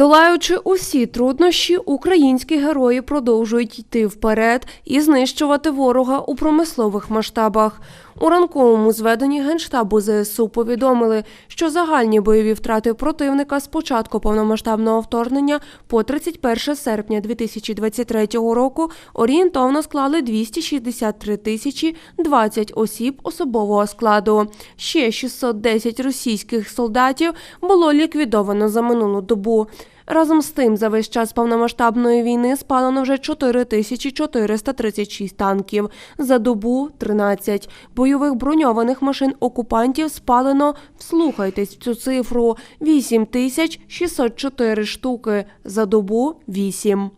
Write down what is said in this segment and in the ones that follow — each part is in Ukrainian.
Долаючи усі труднощі, українські герої продовжують йти вперед і знищувати ворога у промислових масштабах. У ранковому зведенні Генштабу ЗСУ повідомили, що загальні бойові втрати противника з початку повномасштабного вторгнення по 31 серпня 2023 року орієнтовно склали 263 тисячі 20 осіб особового складу. Ще 610 російських солдатів було ліквідовано за минулу добу. Разом з тим, за весь час повномасштабної війни спалено вже 4436 танків, за добу – 13. Бойових броньованих машин окупантів спалено, вслухайтесь в цю цифру, 8604 штуки, за добу – 8.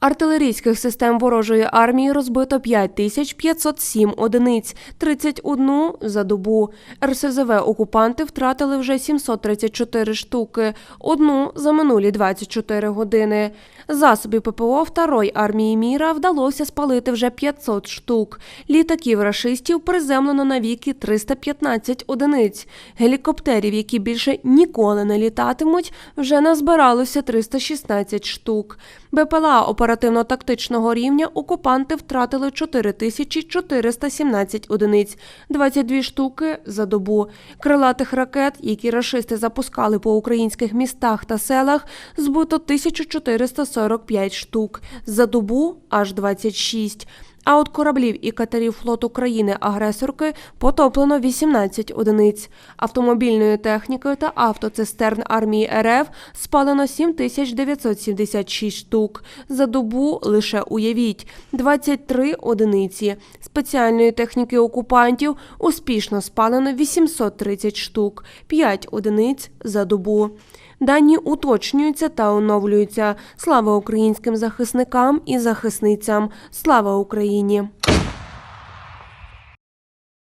Артилерійських систем ворожої армії розбито 5507 одиниць, 31 за добу. РСЗВ окупанти втратили вже 734 штуки, одну за минулі 24 години. Засобів ППО Второї армії міра вдалося спалити вже 500 штук. Літаків рашистів приземлено на віки 315 одиниць. Гелікоптерів, які більше ніколи не літатимуть, вже назбиралося 316 штук. БПЛА оперативно-тактичного рівня окупанти втратили 4417 одиниць, 22 штуки за добу. Крилатих ракет, які рашисти запускали по українських містах та селах, збито 1445 штук, за добу аж 26. А от кораблів і катерів флоту країни-агресорки потоплено 18 одиниць. Автомобільною технікою та автоцистерн армії РФ спалено 7976 штук. За добу лише уявіть 23 одиниці. Спеціальної техніки окупантів успішно спалено 830 штук, 5 одиниць за добу. Дані уточнюються та оновлюються. Слава українським захисникам і захисницям. Слава Україні!